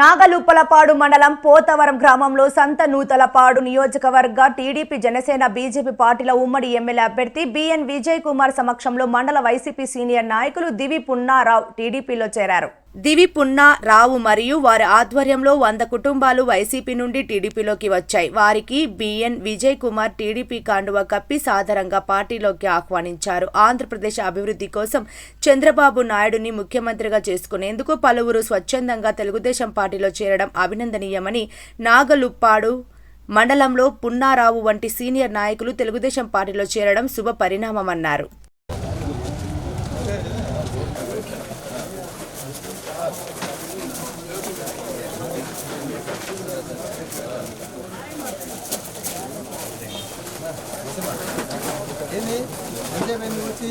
నాగలుప్పలపాడు మండలం పోతవరం గ్రామంలో సంత నూతలపాడు నియోజకవర్గ టీడీపీ జనసేన బీజేపీ పార్టీల ఉమ్మడి ఎమ్మెల్యే అభ్యర్థి బిఎన్ విజయ్ కుమార్ సమక్షంలో మండల వైసీపీ సీనియర్ నాయకులు దివి పున్నారావు టీడీపీలో చేరారు. దివి పున్నా రావు మరియు వారి ఆధ్వర్యంలో వంద కుటుంబాలు వైసీపీ నుండి టీడీపీలోకి వచ్చాయి. వారికి బిఎన్ విజయ్ కుమార్ టీడీపీ కాండువ కప్పి సాదరంగా పార్టీలోకి ఆహ్వానించారు. ఆంధ్రప్రదేశ్ అభివృద్ధి కోసం చంద్రబాబు నాయుడుని ముఖ్యమంత్రిగా చేసుకునేందుకు పలువురు స్వచ్ఛందంగా తెలుగుదేశం పార్టీలో చేరడం అభినందనీయమని నాగలుప్పాడు మండలంలో పున్నారావు వంటి సీనియర్ నాయకులు తెలుగుదేశం పార్టీలో చేరడం శుభ పరిణామమన్నారు ఏంది ఎంతసేపు అయింది వచ్చి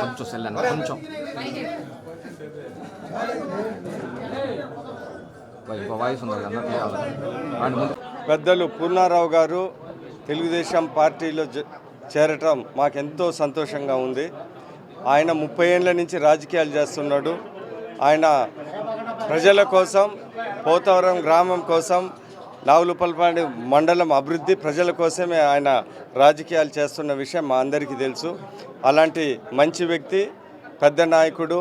కొంచెం సెల్ కొంచెం వాయిస్ ఉంది అన్న వాడి ముందు పెద్దలు పూర్ణారావు గారు తెలుగుదేశం పార్టీలో చేరటం మాకెంతో సంతోషంగా ఉంది. ఆయన ముప్పై ఏళ్ళ నుంచి రాజకీయాలు చేస్తున్నాడు. ఆయన ప్రజల కోసం పోతవరం గ్రామం కోసం నావులుపల్పాడి మండలం అభివృద్ధి ప్రజల కోసమే ఆయన రాజకీయాలు చేస్తున్న విషయం మా అందరికీ తెలుసు. అలాంటి మంచి వ్యక్తి పెద్ద నాయకుడు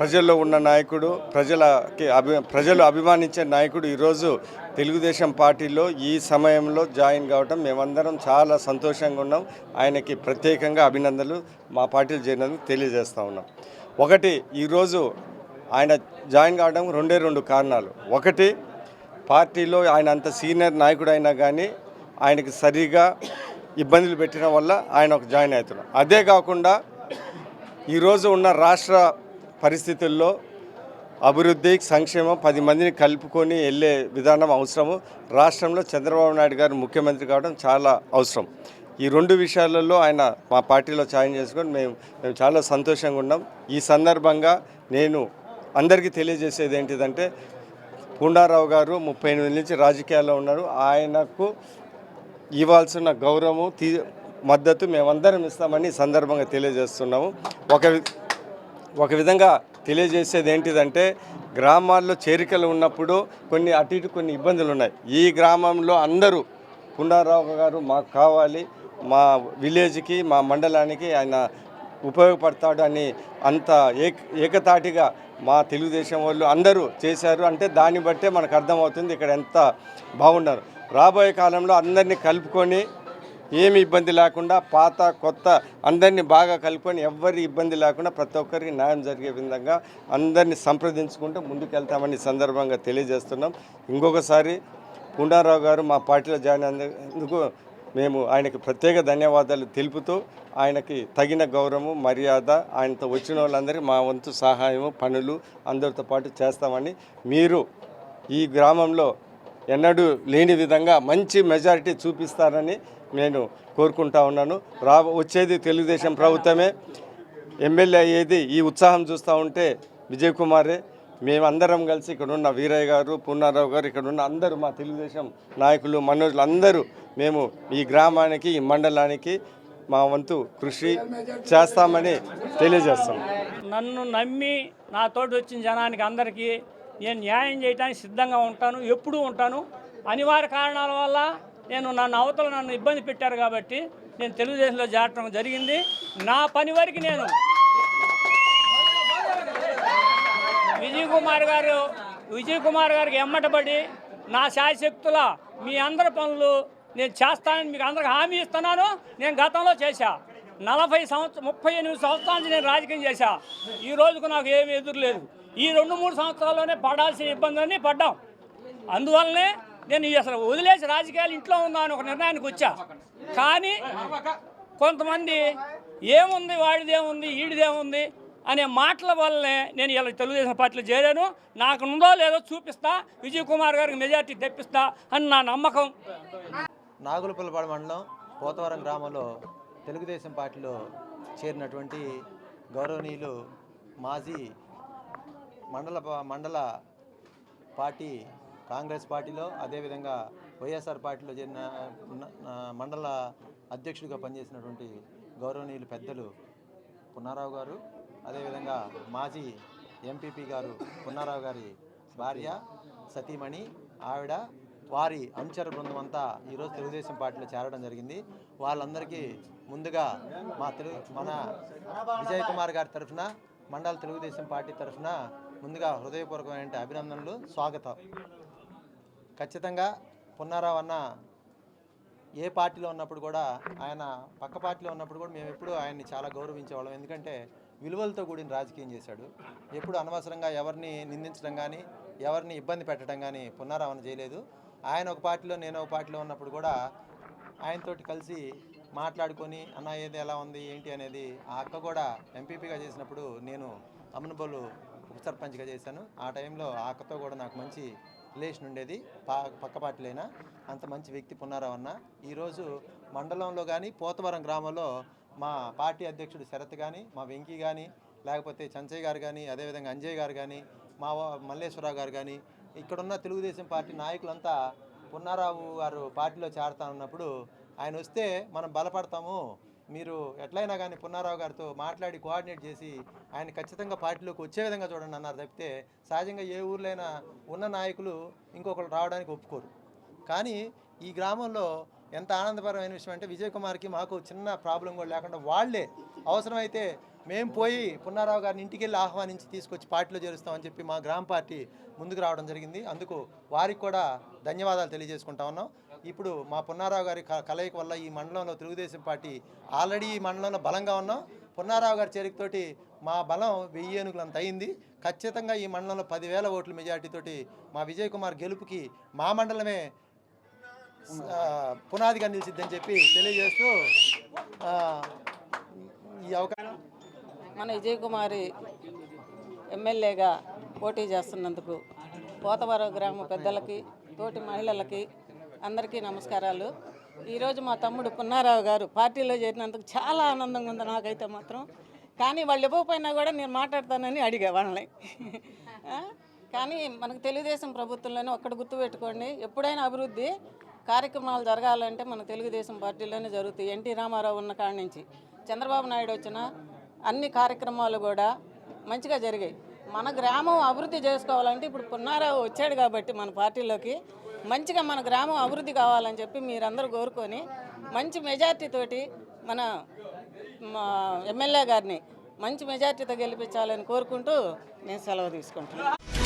ప్రజల్లో ఉన్న నాయకుడు ప్రజలకి అభి ప్రజలు అభిమానించే నాయకుడు ఈరోజు తెలుగుదేశం పార్టీలో ఈ సమయంలో జాయిన్ కావడం మేమందరం చాలా సంతోషంగా ఉన్నాం. ఆయనకి ప్రత్యేకంగా అభినందనలు మా పార్టీలో చేరినందుకు తెలియజేస్తూ ఉన్నాం. ఒకటి ఈరోజు ఆయన జాయిన్ కావడం రెండే రెండు కారణాలు. ఒకటి పార్టీలో ఆయన అంత సీనియర్ నాయకుడు అయినా కానీ ఆయనకి సరిగా ఇబ్బందులు పెట్టిన వల్ల ఆయన ఒక జాయిన్ అవుతున్నాడు అదే కాకుండా ఈరోజు ఉన్న రాష్ట్ర పరిస్థితుల్లో అభివృద్ధి సంక్షేమం పది మందిని కలుపుకొని వెళ్ళే విధానం అవసరము. రాష్ట్రంలో చంద్రబాబు నాయుడు గారు ముఖ్యమంత్రి కావడం చాలా అవసరం. ఈ రెండు విషయాలలో ఆయన మా పార్టీలో జాయిన్ చేసుకొని మేము మేము చాలా సంతోషంగా ఉన్నాం. ఈ సందర్భంగా నేను అందరికీ తెలియజేసేది ఏంటిదంటే పూండారావు గారు ముప్పై ఎనిమిది నుంచి రాజకీయాల్లో ఉన్నారు. ఆయనకు ఇవ్వాల్సిన గౌరవం తీ మద్దతు మేమందరం ఇస్తామని సందర్భంగా తెలియజేస్తున్నాము. ఒక ఒక విధంగా తెలియజేసేది ఏంటిదంటే గ్రామాల్లో చేరికలు ఉన్నప్పుడు కొన్ని అటు ఇటు కొన్ని ఇబ్బందులు ఉన్నాయి ఈ గ్రామంలో అందరూ పుండారావు గారు మాకు కావాలి మా విలేజ్కి మా మండలానికి ఆయన ఉపయోగపడతాడు అని అంత ఏక ఏకతాటిగా మా తెలుగుదేశం వాళ్ళు అందరూ చేశారు. అంటే దాన్ని బట్టే మనకు అర్థమవుతుంది ఇక్కడ ఎంత బాగున్నారు. రాబోయే కాలంలో అందరినీ కలుపుకొని ఏమి ఇబ్బంది లేకుండా పాత కొత్త అందరినీ బాగా కలుపుకొని ఎవ్వరి ఇబ్బంది లేకుండా ప్రతి ఒక్కరికి న్యాయం జరిగే విధంగా అందరినీ సంప్రదించుకుంటూ ముందుకెళ్తామని సందర్భంగా తెలియజేస్తున్నాం. ఇంకొకసారి పుండారావు గారు మా పార్టీలో జాయిన్ అయినందుకు మేము ఆయనకి ప్రత్యేక ధన్యవాదాలు తెలుపుతూ ఆయనకి తగిన గౌరవము మర్యాద ఆయనతో వచ్చిన వాళ్ళందరికీ మా వంతు సహాయము పనులు అందరితో పాటు చేస్తామని మీరు ఈ గ్రామంలో ఎన్నడూ లేని విధంగా మంచి మెజారిటీ చూపిస్తారని నేను కోరుకుంటా ఉన్నాను. రా వచ్చేది తెలుగుదేశం ప్రభుత్వమే. ఎమ్మెల్యే అయ్యేది ఈ ఉత్సాహం చూస్తూ ఉంటే విజయ్ కుమారే. మేమందరం కలిసి ఇక్కడ ఉన్న వీరయ్య గారు పున్నారావు గారు ఇక్కడ ఉన్న అందరూ మా తెలుగుదేశం నాయకులు మనోజులు అందరూ మేము ఈ గ్రామానికి ఈ మండలానికి మా వంతు కృషి చేస్తామని తెలియజేస్తాం. నన్ను నమ్మి నాతోటి వచ్చిన జనానికి అందరికీ నేను న్యాయం చేయడానికి సిద్ధంగా ఉంటాను ఎప్పుడూ ఉంటాను. అనివార్య కారణాల వల్ల నేను నన్ను అవతల నన్ను ఇబ్బంది పెట్టారు కాబట్టి నేను తెలుగుదేశంలో చేరటం జరిగింది. నా పని వరకు నేను విజయ్ కుమార్ గారు విజయ్ కుమార్ గారికి ఎమ్మటబడి నా శాయశక్తుల మీ అందరి పనులు నేను చేస్తానని మీకు అందరికి హామీ ఇస్తున్నాను. నేను గతంలో చేశా. నలభై సంవత్సరం ముప్పై ఎనిమిది సంవత్సరాల నుంచి నేను రాజకీయం చేశా. ఈ రోజుకు నాకు ఏమీ ఎదురు లేదు. ఈ రెండు మూడు సంవత్సరాల్లోనే పడాల్సిన ఇబ్బందులన్నీ పడ్డాం. అందువల్లనే నేను ఈ అసలు వదిలేసి రాజకీయాలు ఇంట్లో ఉందా అని ఒక నిర్ణయానికి వచ్చా. కానీ కొంతమంది ఏముంది వాడిదేముంది ఈడిదేముంది అనే మాటల వల్లనే నేను ఇలా తెలుగుదేశం పార్టీలో చేరాను. నాకు ఉందో లేదో చూపిస్తా విజయ్ కుమార్ గారికి మెజార్టీ తెప్పిస్తా అని నా నమ్మకం. నాగులపల్లిపాడు మండలం పోతవరం గ్రామంలో తెలుగుదేశం పార్టీలో చేరినటువంటి గౌరవనీయులు మాజీ మండల మండల పార్టీ కాంగ్రెస్ పార్టీలో అదేవిధంగా వైఎస్ఆర్ పార్టీలో చేరిన మండల అధ్యక్షుడిగా పనిచేసినటువంటి గౌరవనీయులు పెద్దలు పున్నారావు గారు అదేవిధంగా మాజీ ఎంపీపీ గారు పున్నారావు గారి భార్య సతీమణి ఆవిడ వారి అనుచర బృందం అంతా ఈరోజు తెలుగుదేశం పార్టీలో చేరడం జరిగింది. వాళ్ళందరికీ ముందుగా మా తెలుగు మన విజయ్ కుమార్ గారి తరఫున మండల తెలుగుదేశం పార్టీ తరఫున ముందుగా హృదయపూర్వకమైన అభినందనలు స్వాగతం. ఖచ్చితంగా పున్నారావు అన్న ఏ పార్టీలో ఉన్నప్పుడు కూడా ఆయన పక్క పార్టీలో ఉన్నప్పుడు కూడా మేము ఎప్పుడూ ఆయన్ని చాలా గౌరవించేవాళ్ళం. ఎందుకంటే విలువలతో కూడిన రాజకీయం చేశాడు. ఎప్పుడు అనవసరంగా ఎవరిని నిందించడం కానీ ఎవరిని ఇబ్బంది పెట్టడం కానీ పునరావరణ చేయలేదు. ఆయన ఒక పార్టీలో నేను ఒక పార్టీలో ఉన్నప్పుడు కూడా ఆయనతోటి కలిసి మాట్లాడుకొని అన్న ఏది ఎలా ఉంది ఏంటి? అనేది ఆ అక్క కూడా ఎంపీపీగా చేసినప్పుడు నేను అమ్మనబోలు ఉప సర్పంచ్గా చేశాను. ఆ టైంలో ఆకతో కూడా నాకు మంచి రిలేషన్ ఉండేది. పా పక్కపాటిలైనా అంత మంచి వ్యక్తి పున్నారావు అన్న ఈరోజు మండలంలో కానీ పోతవరం గ్రామంలో మా పార్టీ అధ్యక్షుడు శరత్ కానీ మా వెంకీ కానీ లేకపోతే చంచయ్య గారు కానీ అదేవిధంగా అంజయ్ గారు కానీ మా వా- మల్లేశ్వరరావు గారు కానీ ఇక్కడున్న తెలుగుదేశం పార్టీ నాయకులంతా పున్నారావు గారు పార్టీలో చేరతా ఉన్నప్పుడు ఆయన వస్తే మనం బలపడతాము. మీరు ఎట్లయినా కానీ పున్నారావు గారితో మాట్లాడి కోఆర్డినేట్ చేసి ఆయన ఖచ్చితంగా పార్టీలోకి వచ్చే విధంగా చూడండి అన్నారు. తప్పితే సహజంగా ఏ ఊర్లైనా ఉన్న నాయకులు ఇంకొకరు రావడానికి ఒప్పుకోరు. కానీ ఈ గ్రామంలో ఎంత ఆనందకరమైన విషయం అంటే విజయ్ కుమార్కి మాకు చిన్న ప్రాబ్లం కూడా లేకుండా వాళ్ళే అవసరమైతే మేము పోయి పున్నారావు గారిని ఇంటికి వెళ్ళి ఆహ్వానించి తీసుకొచ్చి పార్టీలో చేరుస్తామని చెప్పి మా గ్రామ పార్టీ ముందుకు రావడం జరిగింది. అందుకు వారికి కూడా ధన్యవాదాలు తెలియజేసుకుంటా ఉన్నాం. ఇప్పుడు మా పున్నారావు గారి కలయిక వల్ల ఈ మండలంలో తెలుగుదేశం పార్టీ ఆల్రెడీ ఈ మండలంలో బలంగా ఉన్నాం. పున్నారావు గారి చేరికతోటి మా బలం వెయ్యి ఏనుగులంత అయింది. ఖచ్చితంగా ఈ మండలంలో పదివేల ఓట్ల మెజార్టీతోటి మా విజయ్ కుమార్ గెలుపుకి మా మండలమే పునాదిగా నిలిచిద్దని చెప్పి తెలియజేస్తూ ఈ అవకాశం మన విజయ్ కుమారి ఎమ్మెల్యేగా పోటీ చేస్తున్నందుకు పోతవరం గ్రామ పెద్దలకి తోటి మహిళలకి అందరికీ నమస్కారాలు. ఈరోజు మా తమ్ముడు పున్నారావు గారు పార్టీలో చేరినందుకు చాలా ఆనందంగా ఉంది నాకైతే మాత్రం. కానీ వాళ్ళు ఇవ్వకపోయినా కూడా నేను మాట్లాడతానని అడిగా వాళ్ళని. కానీ మనకు తెలుగుదేశం ప్రభుత్వంలోనే ఒక్కటి గుర్తుపెట్టుకోండి ఎప్పుడైనా అభివృద్ధి కార్యక్రమాలు జరగాలంటే మన తెలుగుదేశం పార్టీలోనే జరుగుతాయి. ఎన్టీ రామారావు ఉన్న కాడి నుంచి. చంద్రబాబు నాయుడు వచ్చిన అన్ని కార్యక్రమాలు కూడా మంచిగా జరిగాయి. మన గ్రామం అభివృద్ధి చేసుకోవాలంటే ఇప్పుడు పున్నారావు వచ్చాడు కాబట్టి మన పార్టీలోకి మంచిగా మన గ్రామం అభివృద్ధి కావాలని చెప్పి మీరందరూ కోరుకొని మంచి మెజార్టీ తోటి మన మా ఎమ్మెల్యే గారిని మంచి మెజార్టీతో గెలిపించాలని కోరుకుంటూ నేను సెలవు తీసుకుంటున్నాను.